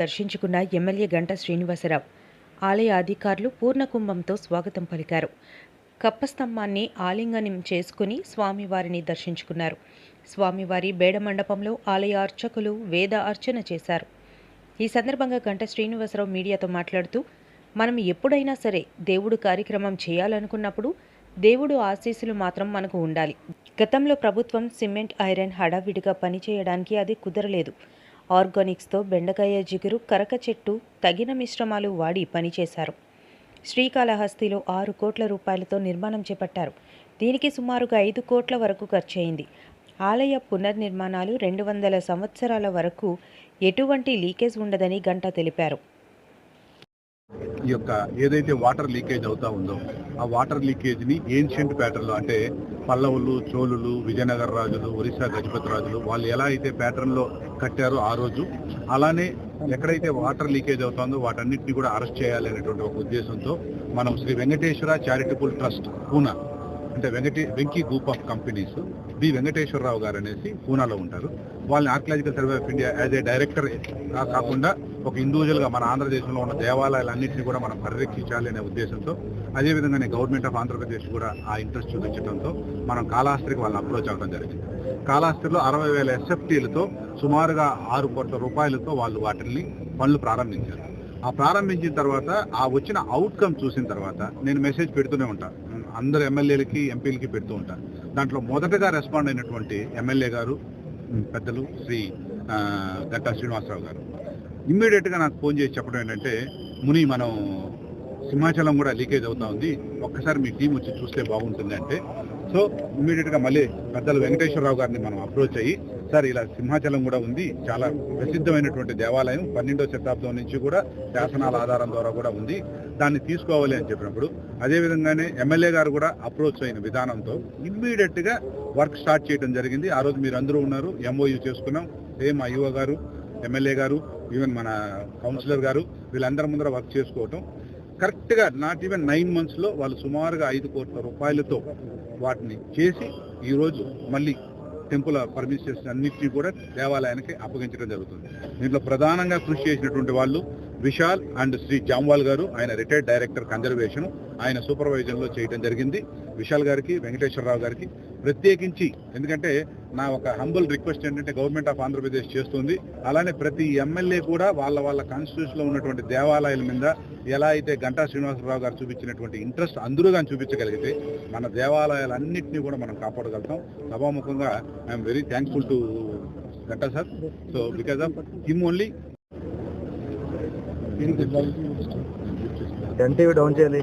దర్శించుకున్న ఎమ్మెల్యే గంటా శ్రీనివాసరావు. ఆలయ అధికారులు పూర్ణకుంభంతో స్వాగతం పలికారు. కప్పస్తంభాన్ని ఆలింగనం చేసుకుని స్వామివారిని దర్శించుకున్నారు. స్వామివారి బేడ మండపంలో ఆలయ అర్చకులు వేద అర్చన చేశారు. ఈ సందర్భంగా గంట శ్రీనివాసరావు మీడియాతో మాట్లాడుతూ మనం ఎప్పుడైనా సరే దేవుడు కార్యక్రమం చేయాలనుకున్నప్పుడు దేవుడు ఆశీస్సులు మాత్రం మనకు ఉండాలి. గతంలో ప్రభుత్వం సిమెంట్ ఐరన్ హడావిడిగా పనిచేయడానికి అది కుదరలేదు. ఆర్గానిక్స్తో బెండకాయ జిగురు కరక చెట్టు తగిన మిశ్రమాలు వాడి పనిచేశారు. శ్రీకాళహస్తిలో ఆరు కోట్ల రూపాయలతో నిర్మాణం చేపట్టారు. దీనికి సుమారుగా ఐదు కోట్ల వరకు ఖర్చయింది. ఆలయ పునర్నిర్మాణాలు రెండు వందల సంవత్సరాల వరకు ఎటువంటి లీకేజ్ ఉండదని గంట తెలిపారు. ఈ యొక్క ఏదైతే వాటర్ లీకేజ్ అవుతా ఉందో ఆ వాటర్ లీకేజ్ని ఏన్షియంట్ ప్యాటర్న్లో అంటే పల్లవులు చోళులు విజయనగర రాజులు ఒరిస్సా గజపతి రాజులు వాళ్ళు ఎలా అయితే ప్యాటర్న్లో కట్టారో ఆ రోజు అలానే ఎక్కడైతే వాటర్ లీకేజ్ అవుతుందో వాటన్నిటిని కూడా అరెస్ట్ చేయాలి అనేటువంటి ఒక ఉద్దేశంతో మనం శ్రీ వెంకటేశ్వర చారిటబుల్ ట్రస్ట్ పూనా అంటే వెంకటే Venky group of companies B Venkateswara Rao గారు అనేసి పూనాలో ఉంటారు. వాళ్ళని archaeological survey of India as a director కాకుండా ఒక ఇండివిజువల్గా మన ఆంధ్రదేశంలో ఉన్న దేవాలయాలన్నింటినీ కూడా మనం పరిరక్షించాలి అనే ఉద్దేశంతో అదేవిధంగానే గవర్నమెంట్ ఆఫ్ ఆంధ్రప్రదేశ్ కూడా ఆ ఇంట్రెస్ట్ చూపించడంతో మనం కాళహస్త్రికి వాళ్ళని అప్రోచ్ అవ్వడం జరిగింది. కాళహస్తిలో అరవై వేల ఎస్ఎఫ్టీలతో సుమారుగా ఆరు కోట్ల రూపాయలతో వాళ్ళు వాటిని పనులు ప్రారంభించారు. ఆ ప్రారంభించిన తర్వాత ఆ వచ్చిన అవుట్కమ్ చూసిన తర్వాత నేను మెసేజ్ పెడుతూనే ఉంటాను. అందరు ఎమ్మెల్యేలకి ఎంపీలకి పెడుతూ ఉంటాను దాంట్లో మొదటగా రెస్పాండ్ అయినటువంటి ఎమ్మెల్యే గారు పెద్దలు శ్రీ గట్టా శ్రీనివాసరావు గారు. ఇమ్మీడియట్గా నాకు ఫోన్ చేసి చెప్పడం ఏంటంటే ముని మనం సింహాచలం కూడా లీకేజ్ అవుతా ఉంది. ఒక్కసారి మీ టీం వచ్చి చూస్తే బాగుంటుంది అంటే సో ఇమ్మీడియట్గా మళ్ళీ పెద్దలు వెంకటేశ్వరరావు గారిని మనం అప్రోచ్ అయ్యి సార్ ఇలా సింహాచలం కూడా ఉంది. చాలా ప్రసిద్ధమైనటువంటి దేవాలయం పన్నెండో శతాబ్దం నుంచి కూడా శాసనాల ఆధారం ద్వారా కూడా ఉంది. దాన్ని తీసుకోవాలి అని చెప్పినప్పుడు అదే విధంగానే ఎమ్మెల్యే గారు కూడా అప్రోచ్ అయిన విధానంతో ఇమ్మీడియట్గా వర్క్ స్టార్ట్ చేయడం జరిగింది. ఆ రోజు మీరు అందరూ ఉన్నారు ఎంఓయూ చేసుకున్నాం. సేమ్ ఐఓ గారు ఎమ్మెల్యే గారు ఈవెన్ మన కౌన్సిలర్ గారు వీళ్ళందరి ముందర వర్క్ చేసుకోవటం. కరెక్ట్గా నాట్ ఈవెన్ నైన్ మంత్స్లో వాళ్ళు సుమారుగా ఐదు కోట్ల రూపాయలతో వాటిని చేసి ఈ రోజు మళ్ళీ టెంపుల్ పర్మిషన్స్ అన్నింటినీ కూడా దేవాలయానికి అప్పగించడం జరుగుతుంది. దీంట్లో ప్రధానంగా కృషి చేసినటువంటి వాళ్ళు విశాల్ అండ్ శ్రీ జామ్వాల్ గారు ఆయన రిటైర్డ్ డైరెక్టర్ కన్జర్వేషన్ ఆయన సూపర్వైజర్లో చేయడం జరిగింది. విశాల్ గారికి వెంకటేశ్వరరావు గారికి ప్రత్యేకించి ఎందుకంటే నా ఒక హంబుల్ రిక్వెస్ట్ ఏంటంటే గవర్నమెంట్ ఆఫ్ ఆంధ్రప్రదేశ్ చేస్తుంది. అలానే ప్రతి ఎమ్మెల్యే కూడా వాళ్ళ వాళ్ళ కాన్స్టిట్యూషన్లో ఉన్నటువంటి దేవాలయాల మీద ఎలా అయితే గంటా శ్రీనివాసరావు గారు చూపించినటువంటి ఇంట్రెస్ట్ అందరూ కానీ చూపించగలిగితే మన దేవాలయాలన్నింటినీ కూడా మనం కాపాడగలుగుతాం. సభాముఖంగా I'm very thankful to Ganta sir. So because of him only NTV down చేయాలి.